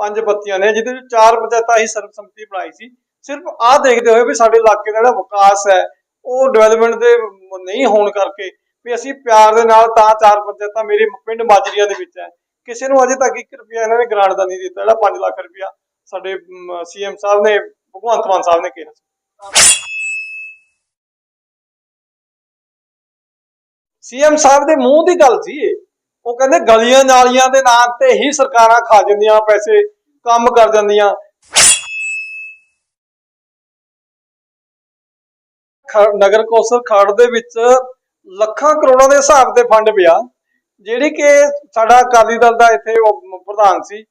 ਪੰਜ ਬੱਤੀਆਂ ਨੇ, ਜਿਹਦੇ ਵਿੱਚ ਚਾਰ ਪੰਚਾਇਤਾਂ ਹੀ ਸਰਬਸੰਮਤੀ ਬਣਾਈ ਸੀ। ਸਿਰਫ ਆਹ ਦੇਖਦੇ ਹੋਏ ਵੀ ਸਾਡੇ ਇਲਾਕੇ ਦਾ ਜਿਹੜਾ ਵਿਕਾਸ ਹੈ, ਉਹ ਡਿਵੈਲਪਮੈਂਟ ਦੇ ਨਹੀਂ ਹੋਣ ਕਰਕੇ ਵੀ ਅਸੀਂ ਪਿਆਰ ਦੇ ਨਾਲ ਤਾਂ ਚਾਰ ਪੰਚਾਇਤਾਂ ਮੇਰੇ ਪਿੰਡ ਮਾਜਰੀਆਂ ਦੇ ਵਿੱਚ ਹੈ। ਕਿਸੇ ਨੂੰ ਅਜੇ ਤੱਕ 1 ਰੁਪਿਆ ਇਹਨਾਂ ਨੇ ਗ੍ਰਾਂਟ ਦਾ ਨਹੀਂ ਦਿੱਤਾ, ਜਿਹੜਾ 5 ਲੱਖ ਰੁਪਿਆ ਸਾਡੇ ਸੀਐਮ ਸਾਹਿਬ ਨੇ, ਭਗਵੰਤ ਮਾਨ ਸਾਹਿਬ ਨੇ ਕਿਹਾ ਸੀ। ਸੀਐਮ ਸਾਹਿਬ ਦੇ ਮੂੰਹ ਦੀ ਗੱਲ ਸੀ ਇਹ। ਉਹ ਕਹਿੰਦੇ ਗਲੀਆਂ ਨਾਲੀਆਂ ਦੇ ਨਾਂ ਤੇ ਹੀ ਸਰਕਾਰਾਂ ਖਾ ਜਾਂਦੀਆਂ, ਪੈਸੇ ਕੰਮ ਕਰ ਜਾਂਦੀਆਂ। ਨਗਰ ਕੌਂਸਲ ਖੜ ਦੇ ਵਿੱਚ ਲੱਖਾਂ ਕਰੋੜਾਂ ਦੇ ਹਿਸਾਬ ਤੇ ਫੰਡ ਪਿਆ। ਜਿਹੜੀ ਕਿ ਸਾਡਾ ਅਕਾਲੀ ਦਲ ਦਾ ਇੱਥੇ ਪ੍ਰਧਾਨ ਸੀ,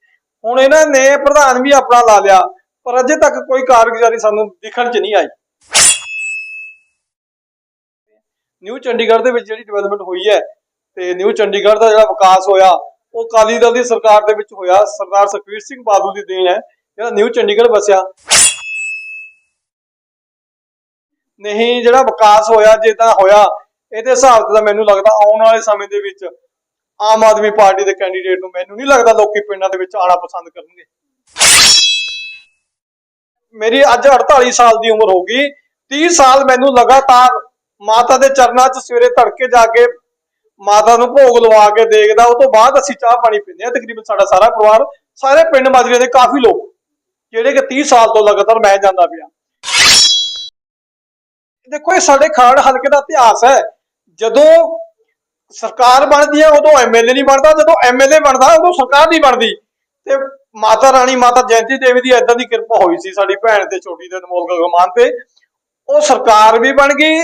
ਹੁਣ ਇਹਨਾਂ ਨੇ ਪ੍ਰਧਾਨ ਵੀ ਆਪਣਾ ਲਾ ਲਿਆ, ਪਰ ਅਜੇ ਤੱਕ ਕੋਈ ਕਾਰਗੁਜ਼ਾਰੀ ਸਾਨੂੰ ਦਿਖਣ 'ਚ ਨਹੀਂ ਆਈ। ਨਿਊ ਚੰਡੀਗੜ੍ਹ ਦੇ ਵਿੱਚ ਜਿਹੜੀ ਡਿਵੈਲਪਮੈਂਟ ਹੋਈ ਹੈ ਤੇ ਨਿਊ ਚੰਡੀਗੜ੍ਹ ਦਾ ਜਿਹੜਾ ਵਿਕਾਸ ਹੋਇਆ, ਉਹ ਅਕਾਲੀ ਦਲ ਦੀ ਸਰਕਾਰ ਦੇ ਵਿੱਚ ਹੋਇਆ, ਸਰਦਾਰ ਸੁਖਬੀਰ ਸਿੰਘ ਬਾਦਲ ਦੀ ਦੇਣ ਹੈ, ਜਿਹੜਾ ਨਿਊ ਚੰਡੀਗੜ੍ਹ ਵਸਿਆ। ਨਹੀਂ, ਜਿਹੜਾ ਵਿਕਾਸ ਹੋਇਆ ਜਿੱਦਾਂ ਹੋਇਆ, ਇਹਦੇ ਹਿਸਾਬ ਤਾਂ ਮੈਨੂੰ ਲੱਗਦਾ ਆਉਣ ਵਾਲੇ ਸਮੇਂ ਦੇ ਵਿੱਚ ਆਮ ਆਦਮੀ ਪਾਰਟੀ ਦੇ ਕੈਂਡੀਡੇਟ ਨੂੰ ਮੈਨੂੰ ਨਹੀਂ ਲੱਗਦਾ ਲੋਕੀ ਪਿੰਡਾਂ ਦੇ ਵਿੱਚ ਆਣਾ ਪਸੰਦ ਕਰਨਗੇ। ਮੇਰੀ ਅੱਜ 48 ਸਾਲ ਦੀ ਉਮਰ ਹੋ ਗਈ 30 ਸਾਲ ਮੈਨੂੰ ਲਗਾਤਾਰ ਮਾਤਾ ਦੇ ਚਰਨਾਂ 'ਚ ਸਵੇਰੇ ਤੜਕੇ ਜਾ ਕੇ ਮਾਤਾ ਨੂੰ ਭੋਗ ਲਵਾ ਕੇ ਦੇਖਦਾ, ਉਹ ਤੋਂ ਬਾਅਦ ਅਸੀਂ ਚਾਹ ਪਾਣੀ ਪੀਂਦੇ ਆ ਤਕਰੀਬਨ ਸਾਡਾ ਸਾਰਾ ਪਰਿਵਾਰ, ਸਾਰੇ ਪਿੰਡ ਮਾਜਰੇ ਦੇ ਕਾਫੀ ਲੋਕ, ਜਿਹੜੇ ਕਿ 30 ਸਾਲ ਤੋਂ ਲਗਾਤਾਰ ਮੈਂ ਜਾਂਦਾ ਪਿਆ। ਦੇਖੋ, ਇਹ ਸਾਡੇ ਖਾੜ ਹਲਕੇ ਦਾ ਇਤਿਹਾਸ ਹੈ। ਜਦੋਂ ਸਰਕਾਰ ਬਣਦੀ ਹੈ, ਉਦੋਂ ਐਮਐਲਏ ਨਹੀਂ ਬਣਦਾ, ਜਦੋਂ ਐਮਐਲਏ ਬਣਦਾ, ਉਦੋਂ ਸਰਕਾਰ ਨਹੀਂ ਬਣਦੀ। ਤੇ ਮਾਤਾ ਰਾਣੀ, ਮਾਤਾ ਜੈਂਤੀ ਦੇਵੀ ਦੀ ਏਦਾਂ ਦੀ ਕਿਰਪਾ ਹੋਈ ਸੀ ਸਾਡੀ ਭੈਣ ਤੇ ਛੋਟੀ ਦੇ ਅਨਮੋਲ ਗਗਮਾਨ ਤੇ। ਉਹ ਸਰਕਾਰ ਵੀ ਬਣ ਗਈ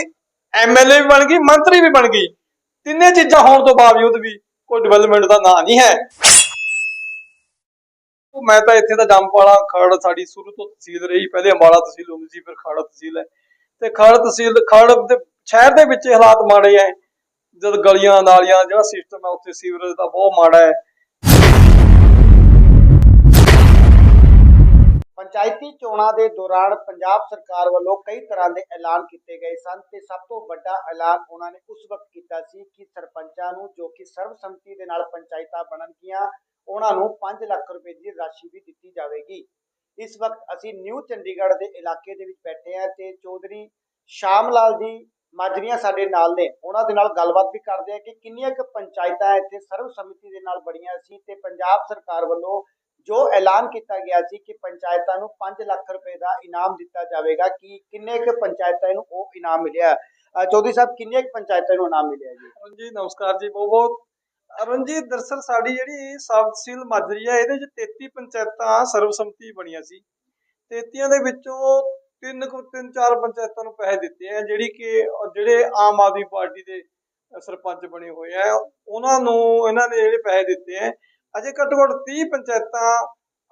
ਐਮਐਲਏ ਵੀ ਬਣ ਗਈ, ਮੰਤਰੀ ਵੀ ਬਣ ਗਈ। ਤਿੰਨੇ ਚੀਜ਼ਾਂ ਹੋਣ ਤੋਂ ਬਾਵਜੂਦ ਵੀ ਕੋਈ ਡਿਵੈਲਪਮੈਂਟ ਦਾ ਨਾਂ ਨਹੀਂ ਹੈ। ਮੈਂ ਤਾਂ ਇੱਥੇ ਦਾ ਜੰਮਪਾਲਾ ਖਰੜ ਸਾਡੀ ਸ਼ੁਰੂ ਤੋਂ ਤਹਿਸੀਲ ਰਹੀ, ਪਹਿਲੇ ਅੰਬਾਲਾ ਤਹਿਸੀਲ ਹੁੰਦੀ ਸੀ, ਫਿਰ ਖਰੜ ਤਹਿਸੀਲ ਹੈ। ਤੇ ਖੜ ਤਹਿਸੀਲ, ਖੜ ਦੇ ਸ਼ਹਿਰ ਦੇ ਵਿੱਚ ਹਾਲਾਤ ਮਾੜੇ ਐ ਜਦ ਗਲੀਆਂ, ਨਾਲੀਆਂ, ਜਿਹੜਾ ਸਿਸਟਮ ਹੈ ਉੱਥੇ ਸੀਵਰੇਜ ਦਾ ਬਹੁਤ ਮਾੜਾ ਹੈ। ਪੰਚਾਇਤੀ ਚੋਣਾਂ ਦੇ ਦੌਰਾਨ ਪੰਜਾਬ ਸਰਕਾਰ ਵੱਲੋਂ ਕਈ ਤਰ੍ਹਾਂ ਦੇ ਐਲਾਨ ਕੀਤੇ ਗਏ ਸਨ ਤੇ ਸਭ ਤੋਂ ਵੱਡਾ ਐਲਾਨ ਉਹਨਾਂ ਨੇ ਉਸ ਵਕਤ ਕੀਤਾ ਸੀ ਕਿ ਸਰਪੰਚਾਂ ਨੂੰ ਜੋ ਕਿ ਸਰਬਸੰਮਤੀ ਦੇ ਨਾਲ ਪੰਚਾਇਤਾਂ ਬਣਨਗੀਆਂ ਉਹਨਾਂ ਨੂੰ 5 ਲੱਖ ਰੁਪਏ ਦੀ ਰਾਸ਼ੀ ਵੀ ਦਿੱਤੀ ਜਾਵੇਗੀ। ਇਸ ਵਕਤ ਅਸੀਂ ਨਿਊ ਚੰਡੀਗੜ੍ਹ ਦੇ ਇਲਾਕੇ ਦੇ ਵਿੱਚ ਬੈਠੇ ਹਾਂ ਤੇ ਚੌਧਰੀ ਸ਼ਾਮ ਲਾਲ ਜੀ ਮਾਜਰੀਆਂ ਸਾਡੇ ਨਾਲ ਨੇ। ਉਹਨਾਂ ਦੇ ਨਾਲ ਗੱਲਬਾਤ ਵੀ ਕਰਦੇ ਆ ਕਿ ਕਿੰਨੀਆਂ ਕੁ ਪੰਚਾਇਤਾਂ ਇੱਥੇ ਸਰਬਸੰਮਤੀ ਦੇ ਨਾਲ ਬਣੀਆਂ ਸੀ ਤੇ ਪੰਜਾਬ ਸਰਕਾਰ ਵੱਲੋਂ ਜੋ ਐਲਾਨ ਕੀਤਾ ਗਿਆ ਸੀ ਕਿ ਪੰਚਾਇਤਾਂ ਨੂੰ 5 ਲੱਖ ਰੁਪਏ ਦਾ ਇਨਾਮ ਦਿੱਤਾ ਜਾਵੇਗਾ, ਕਿ ਕਿੰਨੇ ਕੁ ਪੰਚਾਇਤਾਂ ਨੂੰ ਉਹ ਇਨਾਮ ਮਿਲਿਆ? ਚੌਧਰੀ ਸਾਹਿਬ ਕਿੰਨੀਆਂ ਕੁ ਪੰਚਾਇਤਾਂ ਨੂੰ ਇਨਾਮ ਮਿਲਿਆ ਜੀ? ਅਰੁਣ ਜੀ, ਨਮਸਕਾਰ ਜੀ ਬਹੁਤ ਬਹੁਤ। ਅਰੁਣ ਜੀ, ਦਰਸਲ ਸਾਡੀ ਜਿਹੜੀ ਸਬ ਮਾਜਰੀ ਹੈ, ਇਹਦੇ ਵਿੱਚ 33 ਪੰਚਾਇਤਾਂ ਸਰਬਸੰਮਤੀ ਬਣੀਆਂ ਸੀ। 33 ਦੇ ਵਿੱਚੋਂ ਤਿੰਨ ਕੁ, ਤਿੰਨ ਚਾਰ ਪੰਚਾਇਤਾਂ ਨੂੰ ਪੈਸੇ ਦਿੱਤੇ ਆ, ਜਿਹੜੀ ਕਿ ਜਿਹੜੇ ਆਮ ਆਦਮੀ ਪਾਰਟੀ ਦੇ ਸਰਪੰਚ ਬਣੇ ਹੋਏ ਆ, ਉਹਨਾਂ ਨੂੰ, ਇਹਨਾਂ ਨੇ ਜਿਹੜੇ ਪੈਸੇ ਦਿੱਤੇ ਆ ਅਜੇ ਘੱਟੋ ਘੱਟ 30 ਪੰਚਾਇਤਾਂ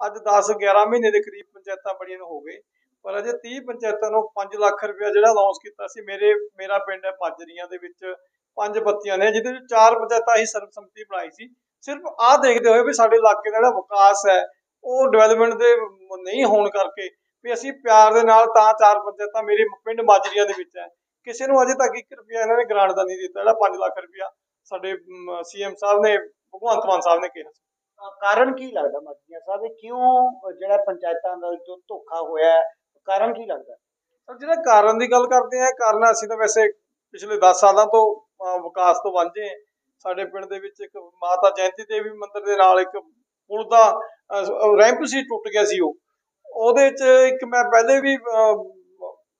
ਅੱਜ 10 11 ਮਹੀਨੇ ਦੇ ਕਰੀਬ ਪੰਚਾਇਤਾਂ ਬਣੀਆਂ ਨੂੰ ਹੋ ਗਏ। ਪਰ ਅਜੇ 30 ਪੰਚਾਇਤਾਂ ਨੂੰ 5 ਲੱਖ ਰੁਪਇਆ ਜਿਹੜਾ ਅਨਾਉਂਸ ਕੀਤਾ ਸੀ, ਮੇਰੇ, ਮੇਰਾ ਪਿੰਡ ਹੈ ਪਾਜਰੀਆਂ ਦੇ ਵਿੱਚ, ਪੰਜ ਬੱਤੀਆਂ ਨੇ, ਜਿਹਦੇ ਵਿੱਚ ਚਾਰ ਪੰਚਾਇਤਾਂ ਹੀ ਸਰਬਸੰਮਤੀ ਬਣਾਈ ਸੀ। ਸਿਰਫ ਆਹ ਦੇਖਦੇ ਹੋਏ ਵੀ ਸਾਡੇ ਇਲਾਕੇ ਦਾ ਜਿਹੜਾ ਵਿਕਾਸ ਹੈ, ਉਹ ਡਿਵੈਲਪਮੈਂਟ ਦੇ ਨਹੀਂ ਹੋਣ ਕਰਕੇ ਵੀ ਅਸੀਂ ਪਿਆਰ ਦੇ ਨਾਲ ਤਾਂ ਚਾਰ ਪੰਚਾਇਤਾਂ ਮੇਰੇ ਪਿੰਡ ਮਾਜਰੀਆਂ ਦੇ ਵਿੱਚ ਹੈ। ਕਿਸੇ ਨੂੰ ਅਜੇ ਤੱਕ 1 ਰੁਪਿਆ ਇਹਨਾਂ ਨੇ ਗ੍ਰਾਂਟ ਦਾ ਨਹੀਂ ਦਿੱਤਾ, ਜਿਹੜਾ 5 ਲੱਖ ਰੁਪਇਆ ਸਾਡੇ ਸੀਐਮ ਸਾਹਿਬ ਨੇ, ਭਗਵੰਤ ਮਾਨ ਸਾਹਿਬ ਨੇ ਕਿਹਾ ਸੀ। ਕਾਰਨ ਕੀ ਲੱਗਦਾ ਮਾਜਰੀਆਂ ਸਾਹਿਬ? ਇਹ ਕਿਉਂ ਜਿਹੜਾ ਪੰਚਾਇਤਾਂ ਦਾ ਜੋ ਧੋਖਾ ਹੋਇਆ ਹੈ, ਕਾਰਨ ਕੀ ਲੱਗਦਾ? ਸਰ ਜਿਹੜਾ ਕਾਰਨ ਦੀ ਗੱਲ ਕਰਦੇ ਆ ਕਾਰਨ ਅਸੀਂ ਤਾਂ ਵੈਸੇ ਪਿਛਲੇ 10 ਸਾਲਾਂ ਤੋਂ ਅਹ, ਵਿਕਾਸ ਤੋਂ ਵਾਂਝੇ ਹਾਂ। ਸਾਡੇ ਪਿੰਡ ਦੇ ਵਿੱਚ ਇੱਕ ਮਾਤਾ ਜੈਂਤੀ ਦੇਵੀ ਮੰਦਿਰ ਦੇ ਨਾਲ ਇੱਕ ਪੁਲ ਦਾ ਰੈਂਪ ਸੀ ਟੁੱਟ ਗਿਆ ਸੀ ਉਹ। ਉਹਦੇ 'ਚ ਇੱਕ ਮੈਂ ਪਹਿਲੇ ਵੀ ਅਹ,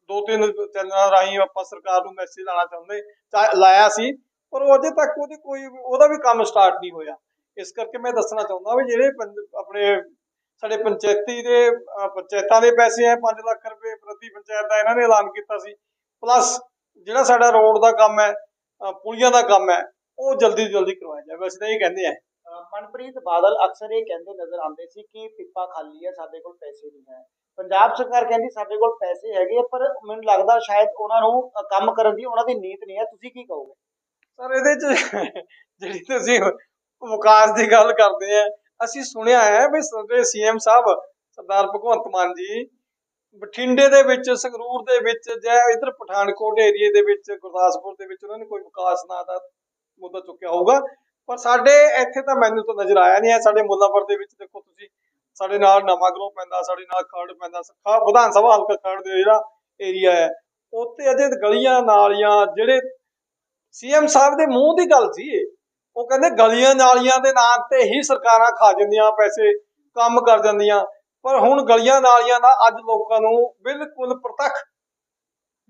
ਦੋ ਤਿੰਨ ਚੈਨਲਾਂ ਰਾਹੀਂ ਆਪਾਂ ਸਰਕਾਰ ਨੂੰ ਮੈਸੇਜ ਲਾਣਾ ਚਾਹੁੰਦੇ ਚਾ- ਲਾਇਆ ਸੀ ਪਰ ਉਹ ਅਜੇ ਤੱਕ ਉਹਦੇ ਕੋਈ ਉਹਦਾ ਵੀ ਕੰਮ ਸਟਾਰਟ ਨਹੀਂ ਹੋਇਆ। ਇਸ ਕਰਕੇ ਮੈਂ ਦੱਸਣਾ ਚਾਹੁੰਦਾ ਵੀ ਜਿਹੜੇ ਆਪਣੇ ਸਾਡੇ ਪੰਚਾਇਤੀ ਦੇ ਪੰਚਾਇਤਾਂ ਦੇ ਪੈਸੇ ਹੈ 5 ਲੱਖ ਰੁਪਏ ਪ੍ਰਤੀ ਪੰਚਾਇਤ ਦਾ ਇਹਨਾਂ ਨੇ ਐਲਾਨ ਕੀਤਾ ਸੀ। ਪਲੱਸ ਜਿਹੜਾ ਸਾਡਾ ਰੋਡ ਦਾ ਕੰਮ ਹੈ ਪੁਲੀਆਂ ਦਾ ਕੰਮ ਹੈ ਉਹ ਜਲਦੀ ਜਲਦੀ ਕਰਵਾਇਆ ਜਾਵੇ। ਅਸੀਂ ਤਾਂ ਇਹ ਕਹਿੰਦੇ ਆ। ਮਨਪ੍ਰੀਤ ਬਾਦਲ ਅਕਸਰ ਇਹ ਕਹਿੰਦੇ ਨਜ਼ਰ ਆਉਂਦੇ ਸੀ ਕਿ ਪਿੱਪਾ ਖਾਲੀ ਹੈ ਸਾਡੇ ਕੋਲ ਪੈਸੇ ਨਹੀਂ ਹੈ। ਪੰਜਾਬ ਸਰਕਾਰ ਕਹਿੰਦੀ ਸਾਡੇ ਕੋਲ ਪੈਸੇ ਹੈਗੇ ਆ, ਪਰ ਮੈਨੂੰ ਲੱਗਦਾ ਸ਼ਾਇਦ ਉਹਨਾਂ ਨੂੰ ਕੰਮ ਕਰਨ ਦੀ ਉਹਨਾਂ ਦੀ ਨੀਤ ਨਹੀਂ ਹੈ। ਤੁਸੀਂ ਕੀ ਕਹੋਗੇ? ਸਰ ਇਹਦੇ ਚ ਜਿਹੜੀ ਤੁਸੀਂ ਵਿਕਾਸ ਦੀ ਗੱਲ ਕਰਦੇ ਆ। ਅਸੀਂ ਸੁਣਿਆ ਹੈ ਵੀ ਸਾਡੇ ਸੀਐਮ ਸਾਹਿਬ ਸਰਦਾਰ ਭਗਵੰਤ ਮਾਨ ਜੀ ਬਠਿੰਡੇ ਦੇ ਵਿੱਚ, ਸੰਗਰੂਰ ਦੇ ਵਿੱਚ ਜਾਂ ਇਧਰ ਪਠਾਨਕੋਟ ਏਰੀਏ ਦੇ ਵਿੱਚ, ਗੁਰਦਾਸਪੁਰ ਦੇ ਵਿੱਚ ਉਹਨਾਂ ਨੇ ਕੋਈ ਵਿਕਾਸ ਨਾਂ ਦਾ ਮੁੱਦਾ ਚੁੱਕਿਆ ਹੋਊਗਾ। ਪਰ ਸਾਡੇ ਇੱਥੇ ਤਾਂ ਮੈਨੂੰ ਤਾਂ ਨਜ਼ਰ ਆਇਆ ਨਹੀਂ ਹੈ। ਸਾਡੇ ਮੁੱਲਾਂਪੁਰ ਦੇ ਵਿੱਚ ਦੇਖੋ ਤੁਸੀਂ, ਸਾਡੇ ਨਾਲ ਨਵਾਂ ਗਰੋਹ ਪੈਂਦਾ, ਸਾਡੇ ਨਾਲ ਖਰੜ ਪੈਂਦਾ ਖਾ- ਵਿਧਾਨ ਸਭਾ ਹਲਕਾ ਖਰੜ ਦੇ ਜਿਹੜਾ ਏਰੀਆ ਹੈ, ਉੱਥੇ ਅਜੇ ਗਲੀਆਂ, ਨਾਲੀਆਂ ਜਿਹੜੇ ਸੀਐਮ ਸਾਹਿਬ ਦੇ ਮੂੰਹ ਦੀ ਗੱਲ ਸੀ ਉਹ ਕਹਿੰਦੇ ਗਲੀਆਂ ਨਾਲੀਆਂ ਦੇ ਨਾਂ ਤੇ ਹੀ ਸਰਕਾਰਾਂ ਖਾ ਜਾਂਦੀਆਂ, ਪੈਸੇ ਕੰਮ ਕਰ ਜਾਂਦੀਆਂ। ਪਰ ਹੁਣ ਗਲੀਆਂ ਨਾਲੀਆਂ ਦਾ ਅੱਜ ਲੋਕਾਂ ਨੂੰ ਬਿਲਕੁਲ ਪ੍ਰਤੱਖ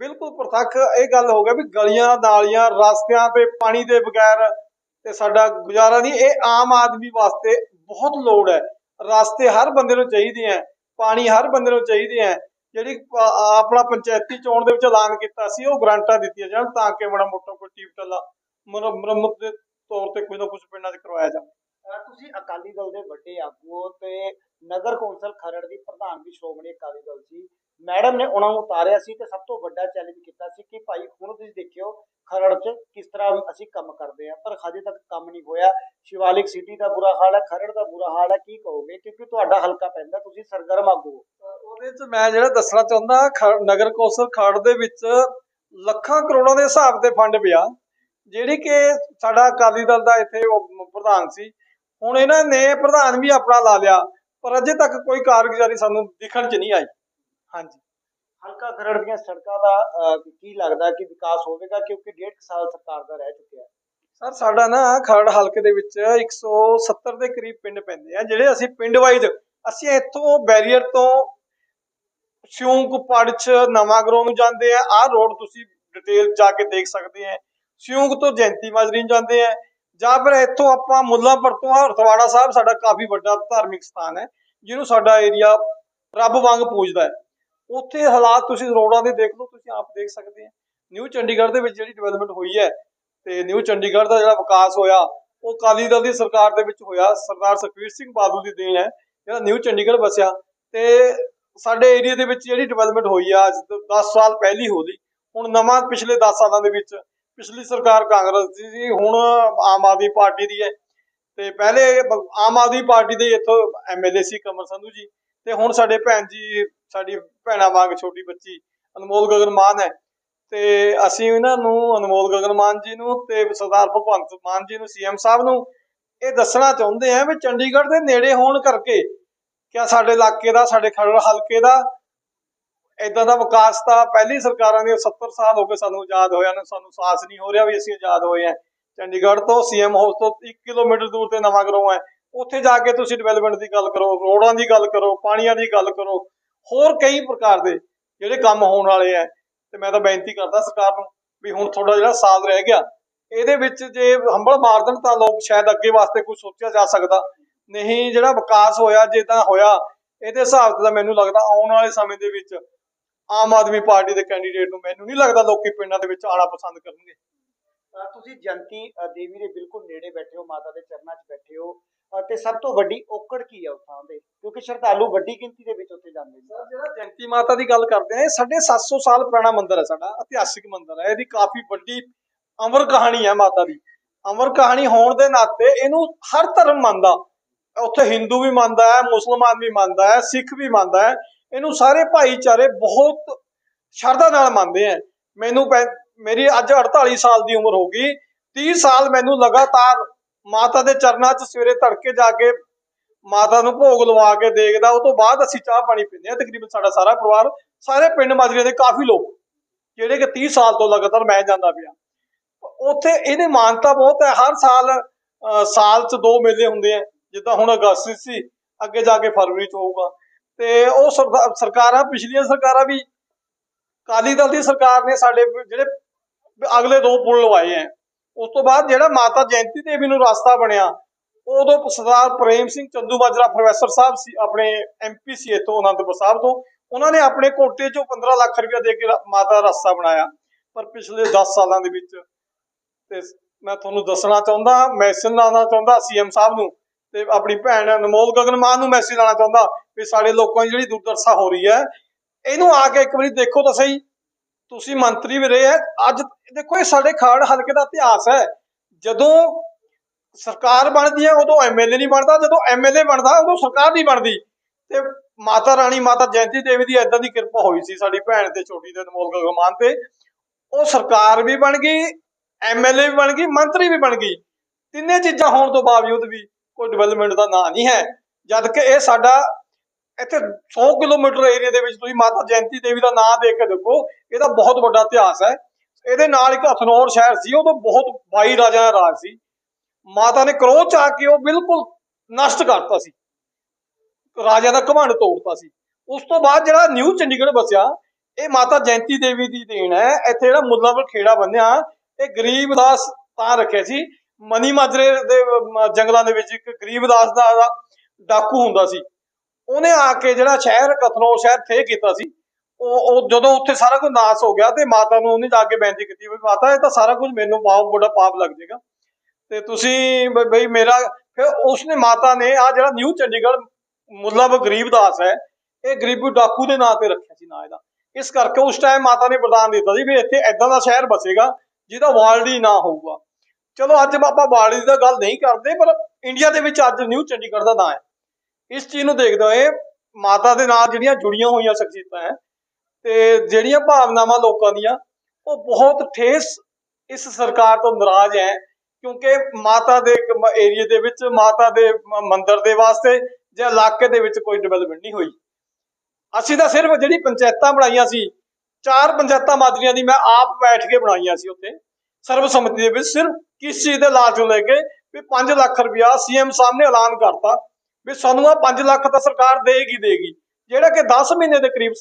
ਬਿਲਕੁਲ ਪ੍ਰਤੱਖ ਇਹ ਗੱਲ ਹੋ ਗਿਆ ਵੀ ਗਲੀਆਂ ਨਾਲੀਆਂ, ਰਸਤਿਆਂ ਤੇ ਪਾਣੀ ਦੇ ਬਗੈਰ ਤੇ ਸਾਡਾ ਗੁਜ਼ਾਰਾ ਨਹੀਂ, ਇਹ ਆਮ ਆਦਮੀ ਵਾਸਤੇ ਬਹੁਤ ਲੋੜ ਹੈ। ਰਸਤੇ ਹਰ ਬੰਦੇ ਨੂੰ ਚਾਹੀਦੇ ਹੈ, ਪਾਣੀ ਹਰ ਬੰਦੇ ਨੂੰ ਚਾਹੀਦੇ ਹੈ। ਜਿਹੜੀ ਆਪਣਾ ਪੰਚਾਇਤੀ ਚੋਣ ਦੇ ਵਿੱਚ ਐਲਾਨ ਕੀਤਾ ਸੀ, ਉਹ ਗਰੰਟਾਂ ਦਿੱਤੀਆਂ ਜਾਣ ਤਾਂ ਕਿ ਬੜਾ ਮੋਟਾ ਕੋਈ ਟੀਪਟਲਾ ਮੁਰੰਮਤ ਤੌਰ ਤੇ ਕੋਈ ਨਾ ਕੁਝ ਪਿੰਡਾਂ 'ਚ ਕਰਵਾਇਆ ਜਾਵੇ ਤੁਸੀਂ ਅਕਾਲੀ ਦਲ ਦੇ ਵੱਡੇ ਆਗੂ ਹੋ ਤੇ ਨਗਰ ਕੌਂਸਲ ਖਰੜ ਦੀ ਪ੍ਰਧਾਨ ਵੀ ਸ਼੍ਰੋਮਣੀ ਅਕਾਲੀ ਦਲ ਸੀ। ਮੈਡਮ ਨੇ ਉਹਨਾਂ ਨੂੰ ਉਤਾਰਿਆ ਸੀ ਤੇ ਸਭ ਤੋਂ ਵੱਡਾ ਚੈਲੰਜ ਕੀਤਾ ਸੀ ਕਿ ਭਾਈ ਹੁਣ ਤੁਸੀਂ ਦੇਖਿਓ ਖਰੜ 'ਚ ਕਿਸ ਤਰ੍ਹਾਂ ਅਸੀਂ ਕੰਮ ਕਰਦੇ ਆ ਪਰ ਹਜੇ ਤੱਕ ਕੰਮ ਨਹੀਂ ਹੋਇਆ। ਸ਼ਿਵਾਲਿਕ ਸਿਟੀ ਦਾ ਬੁਰਾ ਹਾਲ ਹੈ ਖਰੜ ਦਾ ਬੁਰਾ ਹਾਲ ਹੈ। ਕੀ ਕਹੋਗੇ? ਕਿਉਂਕਿ ਤੁਹਾਡਾ ਹਲਕਾ ਪੈਂਦਾ ਤੁਸੀਂ ਸਰਗਰਮ ਆਗੂ ਹੋ। ਉਹਦੇ 'ਚ ਮੈਂ ਜਿਹੜਾ ਦੱਸਣਾ ਚਾਹੁੰਦਾ ਨਗਰ ਕੌਂਸਲ ਖਰੜ ਦੇ ਵਿੱਚ ਲੱਖਾਂ ਕਰੋੜਾਂ ਦੇ ਹਿਸਾਬ ਤੇ ਫੰਡ ਪਿਆ। ਜਿਹੜੀ ਕਿ ਸਾਡਾ ਅਕਾਲੀ ਦਲ ਦਾ ਇੱਥੇ ਉਹ ਪ੍ਰਧਾਨ ਸੀ ਹੁਣ ਇਹਨਾਂ ਨੇ ਪ੍ਰਧਾਨ ਵੀ ਆਪਣਾ ਲਾ ਲਿਆ ਪਰ ਅਜੇ ਤੱਕ ਕੋਈ ਕਾਰਗੁਜ਼ਾਰੀ ਸਾਨੂੰ ਦਿਖਣ 'ਚ ਨਹੀਂ ਆਈ। ਹਾਂਜੀ। ਹਲਕਾ ਖਰੜ ਦੀਆਂ ਸੜਕਾਂ ਦਾ ਕੀ ਲੱਗਦਾ ਕਿ ਵਿਕਾਸ ਹੋਵੇਗਾ ਕਿਉਂਕਿ ਡੇਢ ਕੁ ਸਾਲ ਸਰਕਾਰ ਦਾ ਰਹਿ ਚੁੱਕਿਆ ਹੈ। ਸਰ ਸਾਡਾ ਨਾ ਖਰੜ ਹਲਕੇ ਦੇ ਵਿੱਚ 170 ਦੇ ਕਰੀਬ ਪਿੰਡ ਪੈਂਦੇ ਆ ਜਿਹੜੇ ਅਸੀਂ ਪਿੰਡ ਵਾਈਜ਼ ਅਸੀਂ ਇੱਥੋਂ ਬੈਰੀਅਰ ਤੋਂ ਸਿਉਂਕ ਪੜਚ ਨਵਾਂਗਰੋਂ ਨੂੰ ਜਾਂਦੇ ਆ ਆਹ ਰੋਡ ਤੁਸੀਂ ਡਿਟੇਲ ਜਾ ਕੇ ਦੇਖ ਸਕਦੇ ਆ। ਸਿਉਂਕ ਤੋਂ ਜੈਂਤੀ ਮਾਜਰੀ ਨੂੰ ਜਾਂਦੇ ਆ। ਜਾਂ ਫਿਰ ਇੱਥੋਂ ਆਪਾਂ ਮੁੱਲਾਂਪੁਰ ਤੋਂ ਹਰਥਵਾੜਾ ਸਾਹਿਬ ਸਾਡਾ ਕਾਫੀ ਵੱਡਾ ਧਾਰਮਿਕ ਸਥਾਨ ਹੈ, ਜਿਹਨੂੰ ਸਾਡਾ ਏਰੀਆ ਰੱਬ ਵਾਂਗ ਪੂਜਦਾ ਹੈ। ਉੱਥੇ ਹਾਲਾਤ ਤੁਸੀਂ ਰੋਡਾਂ ਦੇ ਦੇਖ ਲਓ, ਤੁਸੀਂ ਆਪ ਦੇਖ ਸਕਦੇ ਆ। ਨਿਊ ਚੰਡੀਗੜ੍ਹ ਦੇ ਵਿੱਚ ਜਿਹੜੀ ਡਿਵੈਲਪਮੈਂਟ ਹੋਈ ਹੈ ਤੇ ਨਿਊ ਚੰਡੀਗੜ੍ਹ ਦਾ ਜਿਹੜਾ ਵਿਕਾਸ ਹੋਇਆ, ਉਹ ਅਕਾਲੀ ਦਲ ਦੀ ਸਰਕਾਰ ਦੇ ਵਿੱਚ ਹੋਇਆ। ਸਰਦਾਰ ਸੁਖਬੀਰ ਸਿੰਘ ਬਾਦਲ ਦੀ ਦੇਣ ਹੈ, ਜਿਹੜਾ ਨਿਊ ਚੰਡੀਗੜ੍ਹ ਵਸਿਆ। ਤੇ ਸਾਡੇ ਏਰੀਆ ਦੇ ਵਿੱਚ ਜਿਹੜੀ ਡਿਵੈਲਪਮੈਂਟ ਹੋਈ ਆ, ਅੱਜ ਤੋਂ 10 ਸਾਲ ਪਹਿਲੀ ਹੋ ਗਈ ਹੁਣ ਨਵਾਂ ਪਿਛਲੇ 10 ਸਾਲਾਂ ਦੇ ਵਿੱਚ ਪਿਛਲੀ ਸਰਕਾਰ ਕਾਂਗਰਸ ਦੀ ਸੀ, ਹੁਣ ਆਮ ਆਦਮੀ ਪਾਰਟੀ ਦੀ ਹੈ। ਤੇ ਪਹਿਲੇ ਆਮ ਆਦਮੀ ਪਾਰਟੀ ਦੇ ਇੱਥੋਂ ਐਮਐਲਏ ਸੀ ਕਮਰ ਸੰਧੂ ਜੀ ਤੇ ਹੁਣ ਸਾਡੇ ਭੈਣ ਜੀ, ਸਾਡੀ ਭੈਣਾਂ ਵਾਂਗ ਛੋਟੀ ਬੱਚੀ ਅਨਮੋਲ ਗਗਨ ਮਾਨ ਹੈ। ਤੇ ਅਸੀਂ ਇਹਨਾਂ ਨੂੰ, ਅਨਮੋਲ ਗਗਨ ਮਾਨ ਜੀ ਨੂੰ ਤੇ ਸਰਦਾਰ ਭਗਵੰਤ ਮਾਨ ਜੀ ਨੂੰ ਸੀਐਮ ਸਾਹਿਬ ਨੂੰ ਇਹ ਦੱਸਣਾ ਚਾਹੁੰਦੇ ਆ ਵੀ ਚੰਡੀਗੜ੍ਹ ਦੇ ਨੇੜੇ ਹੋਣ ਕਰਕੇ ਕਿਆ ਸਾਡੇ ਇਲਾਕੇ ਦਾ, ਸਾਡੇ ਖਰੜ ਹਲਕੇ ਦਾ ਇਦਾਂ ਦਾ ਵਿਕਾਸ ਤਾਂ ਪਹਿਲੀ ਸਰਕਾਰਾਂ ਦੇ 70 ਸਾਲ ਹੋ ਗਏ ਸਾਨੂੰ ਆਜ਼ਾਦ ਹੋਇਆ ਨੂੰ, ਸਾਨੂੰ ਸਾਹਸ ਨਹੀਂ ਹੋ ਰਿਹਾ ਵੀ ਅਸੀਂ ਆਜ਼ਾਦ ਹੋਏ ਆ ਚੰਡੀਗੜ੍ਹ ਤੋਂ ਸੀਐਮ ਹਾਊਸ ਤੋਂ 1 ਕਿਲੋਮੀਟਰ ਦੂਰ ਤੇ ਨਵਾਂ ਗਰਾਉਂ ਹੈ। ਉੱਥੇ ਜਾ ਕੇ ਤੁਸੀਂ ਡਿਵੈਲਪਮੈਂਟ ਦੀ ਗੱਲ ਕਰੋ, ਰੋਡਾਂ ਦੀ ਗੱਲ ਕਰੋ, ਪਾਣੀਆਂ ਦੀ ਗੱਲ ਕਰੋ, ਹੋਰ ਕਈ ਪ੍ਰਕਾਰ ਦੇ ਜਿਹੜੇ ਕੰਮ ਹੋਣ ਵਾਲੇ ਆ ਤੇ ਮੈਂ ਤਾਂ ਬੇਨਤੀ ਕਰਦਾ ਸਰਕਾਰ ਨੂੰ ਵੀ ਹੁਣ ਤੁਹਾਡਾ ਜਿਹੜਾ ਸਾਲ ਰਹਿ ਗਿਆ। ਇਹਦੇ ਵਿੱਚ ਜੇ ਹੰਬਲ ਮਾਰ ਦੇਣ ਤਾਂ ਲੋਕ ਸ਼ਾਇਦ ਅੱਗੇ ਵਾਸਤੇ ਕੁਝ ਸੋਚਿਆ ਜਾ ਸਕਦਾ। ਨਹੀਂ ਜਿਹੜਾ ਵਿਕਾਸ ਹੋਇਆ ਜੇ ਤਾਂ ਹੋਇਆ, ਇਹਦੇ ਹਿਸਾਬ ਤੇ ਤਾਂ ਮੈਨੂੰ ਲੱਗਦਾ ਆਉਣ ਵਾਲੇ ਸਮੇਂ ਦੇ ਵਿੱਚ ਆਮ ਆਦਮੀ ਪਾਰਟੀ ਦੇ ਕੈਂਡੀਡੇਟ ਨੂੰ ਮੈਨੂੰ ਨਹੀਂ ਲੱਗਦਾ ਲੋਕੀ ਪਿੰਡਾਂ ਦੇ ਵਿੱਚ ਆਣਾ ਪਸੰਦ ਕਰਨਗੇ। ਤੁਸੀਂ ਜੰਤੀ ਦੇਵੀ ਦੇ ਬਿਲਕੁਲ ਨੇੜੇ ਬੈਠੇ ਹੋ ਮਾਤਾ ਦੇ ਚਰਨਾਂ 'ਚ ਬੈਠੇ ਹੋ। ਤੇ ਸਭ ਤੋਂ ਵੱਡੀ ਔਕੜ ਕੀ ਹੈ ਉਸ ਥਾਂ ਦੇ? ਕਿਉਂਕਿ ਸ਼ਰਧਾਲੂ ਵੱਡੀ ਗਿਣਤੀ ਦੇ ਵਿੱਚ ਉੱਥੇ ਜਾਂਦੇ ਨੇ। ਸਰ ਜਿਹੜਾ ਜੈਂਤੀ ਮਾਤਾ ਦੀ ਗੱਲ ਕਰਦੇ ਆ ਇਹ 750 ਸਾਲ ਪੁਰਾਣਾ ਮੰਦਿਰ ਹੈ ਸਾਡਾ ਇਤਿਹਾਸਿਕ ਮੰਦਿਰ ਹੈ। ਇਹਦੀ ਕਾਫੀ ਵੱਡੀ ਅਮਰ ਕਹਾਣੀ ਹੈ ਮਾਤਾ ਦੀ। ਅਮਰ ਕਹਾਣੀ ਹੋਣ ਦੇ ਨਾਤੇ ਇਹਨੂੰ ਹਰ ਧਰਮ ਮੰਨਦਾ। ਉੱਥੇ ਹਿੰਦੂ ਵੀ ਮੰਨਦਾ ਹੈ ਮੁਸਲਮਾਨ ਵੀ ਮੰਨਦਾ ਹੈ ਸਿੱਖ ਵੀ ਮੰਨਦਾ ਹੈ। ਇਹਨੂੰ ਸਾਰੇ ਭਾਈਚਾਰੇ ਬਹੁਤ ਸ਼ਰਧਾ ਨਾਲ ਮੰਨਦੇ ਆ। ਮੈਨੂੰ ਮੇਰੀ ਅੱਜ 48 ਸਾਲ ਦੀ ਉਮਰ ਹੋ ਗਈ। 30 ਸਾਲ ਮੈਨੂੰ ਲਗਾਤਾਰ ਮਾਤਾ ਦੇ ਚਰਨਾਂ 'ਚ ਸਵੇਰੇ ਤੜਕੇ ਜਾ ਕੇ ਮਾਤਾ ਨੂੰ ਭੋਗ ਲਵਾ ਕੇ ਦੇਖਦਾ। ਉਹ ਤੋਂ ਬਾਅਦ ਅਸੀਂ ਚਾਹ ਪਾਣੀ ਪੀਂਦੇ ਆ ਤਕਰੀਬਨ ਸਾਡਾ ਸਾਰਾ ਪਰਿਵਾਰ, ਸਾਰੇ ਪਿੰਡ ਮਾਜਰੇ ਦੇ ਕਾਫੀ ਲੋਕ, ਜਿਹੜੇ ਕਿ 30 ਸਾਲ ਤੋਂ ਲਗਾਤਾਰ ਮੈਂ ਜਾਂਦਾ ਪਿਆ। ਉੱਥੇ ਇਹਦੀ ਮਾਨਤਾ ਬਹੁਤ ਹੈ। ਹਰ ਸਾਲ ਸਾਲ 'ਚ ਦੋ ਮੇਲੇ ਹੁੰਦੇ ਆ। ਜਿੱਦਾਂ ਹੁਣ ਅਗਸਤ 'ਚ ਸੀ, ਅੱਗੇ ਜਾ ਕੇ ਫਰਵਰੀ 'ਚ ਹੋਊਗਾ। ਤੇ ਉਹ ਸਰਕਾਰਾਂ, ਪਿਛਲੀਆਂ ਸਰਕਾਰਾਂ ਵੀ, ਅਕਾਲੀ ਦਲ ਦੀ ਸਰਕਾਰ ਨੇ ਸਾਡੇ ਜਿਹੜੇ ਅਗਲੇ ਦੋ ਪੁਲ ਲਵਾਏ ਆ ਉਸ ਤੋਂ ਬਾਅਦ ਜਿਹੜਾ ਮਾਤਾ ਜੈਂਤੀ ਦੇਵੀ ਨੂੰ ਰਸਤਾ ਬਣਿਆ, ਉਦੋਂ ਸਰਦਾਰ ਪ੍ਰੇਮ ਸਿੰਘ ਚੰਦੂ ਮਾਜਰਾ ਪ੍ਰੋਫੈਸਰ ਸਾਹਿਬ ਸੀ, ਆਪਣੇ ਐਮਪੀ ਸੀ ਇੱਥੋਂ ਅਨੰਦਪੁਰ ਸਾਹਿਬ ਤੋਂ, ਉਹਨਾਂ ਨੇ ਆਪਣੇ ਕੋਟੇ 'ਚੋਂ 15 ਲੱਖ ਰੁਪਇਆ ਦੇ ਕੇ ਮਾਤਾ ਦਾ ਰਸਤਾ ਬਣਾਇਆ। ਪਰ ਪਿਛਲੇ 10 ਸਾਲਾਂ ਦੇ ਵਿੱਚ, ਤੇ ਮੈਂ ਤੁਹਾਨੂੰ ਦੱਸਣਾ ਚਾਹੁੰਦਾ ਮੈਸੇਜ ਲਾਉਣਾ ਚਾਹੁੰਦਾ ਸੀਐਮ ਸਾਹਿਬ ਨੂੰ ਤੇ ਆਪਣੀ ਭੈਣ ਅਨਮੋਲ ਗਗਨ ਮਾਨ ਨੂੰ ਮੈਸੇਜ ਲਾਉਣਾ ਚਾਹੁੰਦਾ ਵੀ ਸਾਡੇ ਲੋਕਾਂ ਦੀ ਜਿਹੜੀ ਦੁਰਦਸ਼ਾ ਹੋ ਰਹੀ ਹੈ, ਇਹਨੂੰ ਆ ਕੇ ਇੱਕ ਵਾਰੀ ਦੇਖੋ ਤਾਂ ਸਹੀ। ਤੁਸੀਂ ਮੰਤਰੀ ਵੀ ਰਹੇ ਅੱਜ ਦੇਖੋ ਇਹ ਸਾਡੇ ਖਾੜ ਹਲਕੇ ਦਾ ਇਤਿਹਾਸ ਹੈ। ਜਦੋਂ ਸਰਕਾਰ ਬਣਦੀ ਹੈ, ਉਦੋਂ ਐਮਐਲਏ ਨਹੀਂ ਬਣਦਾ, ਜਦੋਂ ਐਮਐਲਏ ਬਣਦਾ, ਉਦੋਂ ਸਰਕਾਰ ਨਹੀਂ ਬਣਦੀ। ਤੇ ਮਾਤਾ ਰਾਣੀ, ਮਾਤਾ ਜੈਂਤੀ ਦੇਵੀ ਦੀ ਏਦਾਂ ਦੀ ਕਿਰਪਾ ਹੋਈ ਸੀ ਸਾਡੀ ਭੈਣ ਤੇ ਛੋਟੀ ਦੇ ਅਨਮੋਲ ਗਗਮਾਨ ਤੇ। ਉਹ ਸਰਕਾਰ ਵੀ ਬਣ ਗਈ ਐਮਐਲਏ ਵੀ ਬਣ ਗਈ, ਮੰਤਰੀ ਵੀ ਬਣ ਗਈ। ਤਿੰਨੇ ਚੀਜ਼ਾਂ ਹੋਣ ਤੋਂ ਬਾਵਜੂਦ ਵੀ ਕੋਈ ਡਿਵੈਲਪਮੈਂਟ ਦਾ ਨਾਂ ਨਹੀਂ ਹੈ। ਜਦ ਕਿ ਇਹ ਸਾਡਾ ਇੱਥੇ 100 ਕਿਲੋਮੀਟਰ ਏਰੀਆ ਦੇ ਵਿੱਚ ਤੁਸੀਂ ਮਾਤਾ ਜੈਂਤੀ ਦੇਵੀ ਦਾ ਨਾਂ ਦੇਖ ਕੇ ਦੇਖੋ, ਇਹਦਾ ਬਹੁਤ ਵੱਡਾ ਇਤਿਹਾਸ ਹੈ। ਇਹਦੇ ਨਾਲ ਇੱਕ ਹਥਨੌਰ ਸ਼ਹਿਰ ਸੀ, ਉਦੋਂ ਬਹੁਤ 22 ਰਾਜਾ ਦਾ ਰਾਜ ਸੀ। ਮਾਤਾ ਨੇ ਕਰੋਧ ਆ ਕੇ ਉਹ ਬਿਲਕੁਲ ਨਸ਼ਟ ਕਰਤਾ ਸੀ। ਰਾਜਾ ਦਾ ਘਮੰਡ ਤੋੜਤਾ ਸੀ। ਉਸ ਤੋਂ ਬਾਅਦ ਜਿਹੜਾ ਨਿਊ ਚੰਡੀਗੜ੍ਹ ਬਸਿਆ ਇਹ ਮਾਤਾ ਜੈਂਤੀ ਦੇਵੀ ਦੀ ਦੇਣ ਹੈ। ਇੱਥੇ ਜਿਹੜਾ ਮੁੱਲਾਂਪੁਰ ਖੇੜਾ ਬੰਨਿਆ, ਇਹ ਗਰੀਬ ਦਾ ਤਾਂ ਰੱਖਿਆ ਸੀ। ਮਨੀ ਮਾਜਰੇ ਦੇ ਜੰਗਲਾਂ ਦੇ ਵਿੱਚ ਇੱਕ ਗਰੀਬ ਦਾਸ ਦਾ ਡਾਕੂ ਹੁੰਦਾ ਸੀ। ਉਹਨੇ ਆ ਕੇ ਜਿਹੜਾ ਸ਼ਹਿਰ ਕਥਨੌਰ ਸ਼ਹਿਰ ਥੇ ਕੀਤਾ ਸੀ, ਉਹ ਉਹ ਜਦੋਂ ਉੱਥੇ ਸਾਰਾ ਕੁਝ ਨਾਸ ਹੋ ਗਿਆ ਤੇ ਮਾਤਾ ਨੂੰ ਉਹਨੇ ਜਾ ਕੇ ਬੇਨਤੀ ਕੀਤੀ ਵੀ ਮਾਤਾ, ਇਹ ਤਾਂ ਸਾਰਾ ਕੁਝ ਮੈਨੂੰ ਬਹੁਤ ਬੜਾ ਪਾਪ ਲੱਗ ਜਾਏਗਾ। ਤੇ ਤੁਸੀਂ ਬਈ ਮੇਰਾ, ਫਿਰ ਉਸਨੇ ਮਾਤਾ ਨੇ ਆ ਜਿਹੜਾ ਨਿਊ ਚੰਡੀਗੜ੍ਹ ਮਤਲਬ ਗਰੀਬ ਦਾਸ ਹੈ, ਇਹ ਗਰੀਬੂ ਡਾਕੂ ਦੇ ਨਾਂ ਤੇ ਰੱਖਿਆ ਸੀ ਨਾਂ ਇਹਦਾ। ਇਸ ਕਰਕੇ ਉਸ ਟਾਈਮ ਮਾਤਾ ਨੇ ਵਰਦਾਨ ਦਿੱਤਾ ਸੀ ਵੀ ਇੱਥੇ ਐਦਾਂ ਦਾ ਸ਼ਹਿਰ ਬਸੇਗਾ, ਜਿਹਦਾ ਵਾਲਡੀ ਨਾ ਹੋਊਗਾ। ਚਲੋ ਅੱਜ ਆਪਾਂ ਵਾਲਡੀ ਦੀ ਗੱਲ ਨਹੀਂ ਕਰਦੇ, ਪਰ ਇੰਡੀਆ ਦੇ ਵਿੱਚ ਅੱਜ ਨਿਊ ਚੰਡੀਗੜ੍ਹ ਦਾ ਨਾਂ ਹੈ। ਇਸ ਚੀਜ਼ ਨੂੰ ਦੇਖਦੇ ਹੋਏ ਮਾਤਾ ਦੇ ਨਾਲ ਜਿਹੜੀਆਂ ਜੁੜੀਆਂ ਹੋਈਆਂ ਸ਼ਖਸੀਅਤਾਂ ਹੈ, ਤੇ ਜਿਹੜੀਆਂ ਭਾਵਨਾਵਾਂ ਲੋਕਾਂ ਦੀਆਂ, ਉਹ ਬਹੁਤ ਠੇਸ ਇਸ ਸਰਕਾਰ ਤੋਂ ਨਾਰਾਜ਼ ਹੈ, ਕਿਉਂਕਿ ਮਾਤਾ ਦੇ ਏਰੀਆ ਦੇ ਵਿੱਚ, ਮਾਤਾ ਦੇ ਮ- ਮੰਦਿਰ ਦੇ ਵਾਸਤੇ ਜਾਂ ਇਲਾਕੇ ਦੇ ਵਿੱਚ ਕੋਈ ਡਿਵੈਲਪਮੈਂਟ ਨਹੀਂ ਹੋਈ। ਅਸੀਂ ਤਾਂ ਸਿਰਫ ਜਿਹੜੀ ਪੰਚਾਇਤਾਂ ਬਣਾਈਆਂ ਸੀ, ਚਾਰ ਪੰਚਾਇਤਾਂ ਮਾਦਰੀਆਂ ਦੀ ਮੈਂ ਆਪ ਬੈਠ ਕੇ ਬਣਾਈਆਂ ਸੀ ਉੱਥੇ। ਸਰਬਸੰਮਤੀ ਦੇ ਵਿੱਚ ਸਿਰਫ ਕਿਸ ਚੀਜ਼ ਦੇ ਲਾਲਚ ਨੂੰ ਲੈ ਕੇ ਵੀ 5 ਲੱਖ ਰੁਪਇਆ ਸੀਐਮ ਸਾਹਮਣੇ ਐਲਾਨ ਕਰਤਾ ਵੀ ਸਾਨੂੰ ਆ 5 ਲੱਖ ਤਾਂ ਸਰਕਾਰ ਦੇਗੀ ਦੇਗੀ। ਜਿਹੜਾ ਕਿ 10 ਮਹੀਨੇ ਦੇ ਕਰੀਬ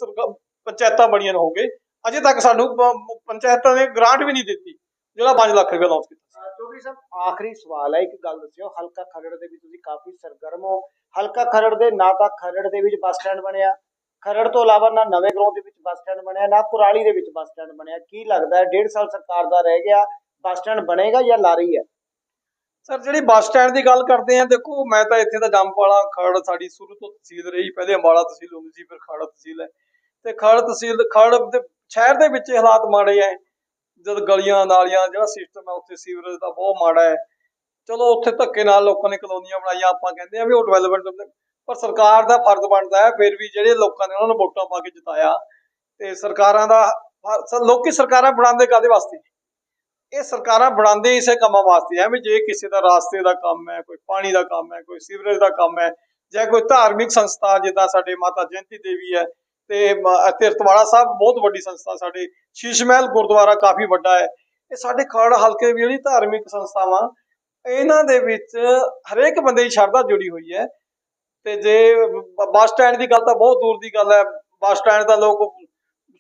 ਪੰਚਾਇਤਾਂ ਬਣੀਆਂ ਹੋ ਗਏ ਅਜੇ ਤੱਕ ਸਾਨੂੰ ਪੰਚਾਇਤਾਂ ਨੇ ਗ੍ਰਾਂਟ ਵੀ ਨਹੀਂ ਦਿੱਤੀ, ਜਿਹੜਾ 5 ਲੱਖ ਰੁਪਇਆ ਲਾਂਚ ਕੀਤਾ ਚੌਧਰੀ ਸਾਹਿਬ, ਆਖਰੀ ਸਵਾਲ ਹੈ, ਇੱਕ ਗੱਲ ਦੱਸਿਓ, ਹਲਕਾ ਖਰੜ ਦੇ ਵਿੱਚ ਤੁਸੀਂ ਕਾਫੀ ਸਰਗਰਮ ਹੋ। ਹਲਕਾ ਖਰੜ ਦੇ, ਨਾ ਤਾਂ ਖਰੜ ਦੇ ਵਿੱਚ ਬੱਸ ਸਟੈਂਡ ਬਣਿਆ ਖਰੜ ਤੋਂ ਇਲਾਵਾ ਨਾ ਨਵੇਂ ਗਰਾਉਂ ਦੇ ਵਿੱਚ ਬੱਸ ਸਟੈਂਡ ਬਣਿਆ, ਨਾ ਕੁਰਾਲੀ ਦੇ ਵਿੱਚ ਬੱਸ ਸਟੈਂਡ ਬਣਿਆ। ਕੀ ਲੱਗਦਾ ਹੈ, ਡੇਢ ਸਾਲ ਸਰਕਾਰ ਦਾ ਰਹਿ ਗਿਆ, ਬੱਸ ਸਟੈਂਡ ਬਣੇਗਾ ਜਾਂ ਲਾਰੀ ਹੈ? ਸਰ, ਜਿਹੜੀ ਬੱਸ ਸਟੈਂਡ ਦੀ ਗੱਲ ਕਰਦੇ ਆ ਦੇਖੋ, ਮੈਂ ਤਾਂ ਇੱਥੇ ਦਾ ਜੰਮਪਾਲਾ ਖਰੜ ਸਾਡੀ ਸ਼ੁਰੂ ਤੋਂ ਤਹਿਸੀਲ ਰਹੀ, ਪਹਿਲੇ ਅੰਬਾਲਾ ਤਹਿਸੀਲ ਹੁੰਦੀ ਸੀ, ਫਿਰ ਖਰੜ ਤਹਿਸੀਲ ਹੈ। ਤੇ ਖਰੜ ਤਹਿਸੀਲ, ਖਰੜ ਦੇ ਸ਼ਹਿਰ ਦੇ ਵਿੱਚ ਹਾਲਾਤ ਮਾੜੇ ਆ ਜਦ ਗਲੀਆਂ, ਨਾਲੀਆਂ, ਜਿਹੜਾ ਸਿਸਟਮ ਹੈ, ਉੱਥੇ ਸੀਵਰੇਜ ਦਾ ਬਹੁਤ ਮਾੜਾ ਹੈ। ਚਲੋ, ਉੱਥੇ ਧੱਕੇ ਨਾਲ ਲੋਕਾਂ ਨੇ ਕਲੋਨੀਆਂ ਬਣਾਈਆਂ, ਆਪਾਂ ਕਹਿੰਦੇ ਆ ਵੀ ਉਹ ਡਿਵੈਲਪਮੈਂਟ ਪਰ ਸਰਕਾਰ ਦਾ ਫਰਜ਼ ਬਣਦਾ ਹੈ, ਫਿਰ ਵੀ ਜਿਹੜੇ ਲੋਕਾਂ ਨੇ ਉਹਨਾਂ ਨੂੰ ਵੋਟਾਂ ਪਾ ਕੇ ਜਿਤਾਇਆ ਤੇ ਸਰਕਾਰਾਂ ਦਾ ਲੋਕੀ ਸਰਕਾਰਾਂ ਬਣਾਉਂਦੇ ਕਾਦੇ ਵਾਸਤੇ? ਇਹ ਸਰਕਾਰਾਂ ਬਣਾਉਂਦੇ ਇਸੇ ਕੰਮਾਂ ਵਾਸਤੇ ਆ ਵੀ ਜੇ ਕਿਸੇ ਦਾ ਰਾਸਤੇ ਦਾ ਕੰਮ ਹੈ, ਕੋਈ ਪਾਣੀ ਦਾ ਕੰਮ ਹੈ, ਕੋਈ ਸੀਵਰੇਜ ਦਾ ਕੰਮ ਹੈ, ਜਾਂ ਕੋਈ ਧਾਰਮਿਕ ਸੰਸਥਾ ਜਿੱਦਾਂ ਸਾਡੇ ਮਾਤਾ ਜਯੰਤੀ ਦੇਵੀ ਹੈ ਤੇ ਮ- ਰਤਵਾੜਾ ਸਾਹਿਬ ਬਹੁਤ ਵੱਡੀ ਸੰਸਥਾ ਸਾਡੇ, ਸ਼ੀਸ਼ ਮਹਿਲ ਗੁਰਦੁਆਰਾ ਕਾਫੀ ਵੱਡਾ ਹੈ। ਇਹ ਸਾਡੇ ਖਰੜ ਹਲਕੇ ਦੀ ਜਿਹੜੀ ਧਾਰਮਿਕ ਸੰਸਥਾਵਾਂ, ਇਹਨਾਂ ਦੇ ਵਿੱਚ ਹਰੇਕ ਬੰਦੇ ਦੀ ਸ਼ਰਧਾ ਜੁੜੀ ਹੋਈ ਹੈ। ਤੇ ਜੇ ਬੱਸ ਸਟੈਂਡ ਦੀ ਗੱਲ ਤਾਂ ਬਹੁਤ ਦੂਰ ਦੀ ਗੱਲ ਹੈ। ਬੱਸ ਸਟੈਂਡ ਦਾ ਲੋਕ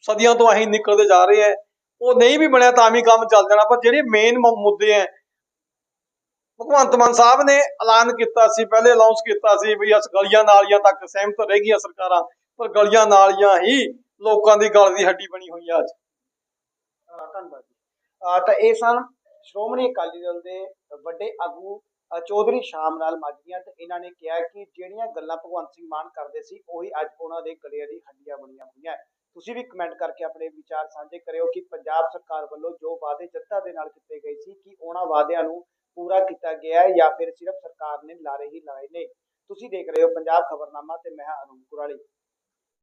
ਸਦੀਆਂ ਤੋਂ ਅਸੀਂ ਨਿਕਲਦੇ ਜਾ ਰਹੇ ਹੈ। ਉਹ ਨਹੀਂ ਵੀ ਬਣਿਆ ਤਾਂ ਵੀ ਕੰਮ ਚੱਲ ਜਾਣਾ, ਪਰ ਜਿਹੜੇ ਮੇਨ ਮੁੱਦੇ ਹੈ, ਭਗਵੰਤ ਮਾਨ ਸਾਹਿਬ ਨੇ ਐਲਾਨ ਕੀਤਾ ਸੀ, ਪਹਿਲੇ ਅਨਾਉਂਸ ਕੀਤਾ ਸੀ ਵੀ ਅਸ ਗਲੀਆਂ ਨਾਲੀਆਂ ਤੱਕ ਸਹਿਮਤ ਰਹਿ ਗਈਆਂ ਸਰਕਾਰਾਂ, ਪਰ ਗਲੀਆਂ ਨਾਲੀਆਂ ਹੀ ਲੋਕਾਂ ਦੀ ਗਲ ਦੀ ਹੱਡੀ ਬਣੀ ਹੋਈ ਆ ਅੱਜ। ਧੰਨਵਾਦ ਤਾਂ ਇਹ ਸਨ ਸ਼੍ਰੋਮਣੀ ਅਕਾਲੀ ਦਲ ਦੇ ਵੱਡੇ ਆਗੂ ਚੌਧਰੀ ਸ਼ਾਮ ਨਾਲ ਮਾਜਰੀਆ ਤੇ ਇਹਨਾਂ ਨੇ ਕਿਹਾ ਕਿ ਜਿਹੜੀਆਂ ਗੱਲਾਂ ਭਗਵੰਤ ਸਿੰਘ ਮਾਨ ਕਰਦੇ ਸੀ, ਉਹੀ ਅੱਜ ਉਹਨਾਂ ਦੇ ਗਲਿਆਂ ਦੀ ਹੱਡੀਆਂ ਬਣੀਆਂ ਹੋਈਆਂ। ਤੁਸੀਂ ਵੀ ਕਮੈਂਟ ਕਰਕੇ ਆਪਣੇ ਵਿਚਾਰ ਸਾਂਝੇ ਕਰਿਓ ਕਿ ਪੰਜਾਬ ਸਰਕਾਰ ਵੱਲੋਂ ਜੋ ਵਾਅਦੇ ਜਨਤਾ ਦੇ ਨਾਲ ਕੀਤੇ ਗਏ ਸੀ, ਕਿ ਉਹਨਾਂ ਵਾਅਦਿਆਂ ਨੂੰ ਪੂਰਾ ਕੀਤਾ ਗਿਆ ਹੈ ਜਾਂ ਫਿਰ ਸਿਰਫ ਸਰਕਾਰ ਨੇ ਲਾਰੇ ਹੀ ਲਾਏ ਨੇ? ਤੁਸੀਂ ਦੇਖ ਰਹੇ ਹੋ ਪੰਜਾਬ ਖਬਰਨਾਮਾ ਤੇ ਮੈਂ ਹਾਂ ਅਰੁਣ ਕੁਰਾਲੀ।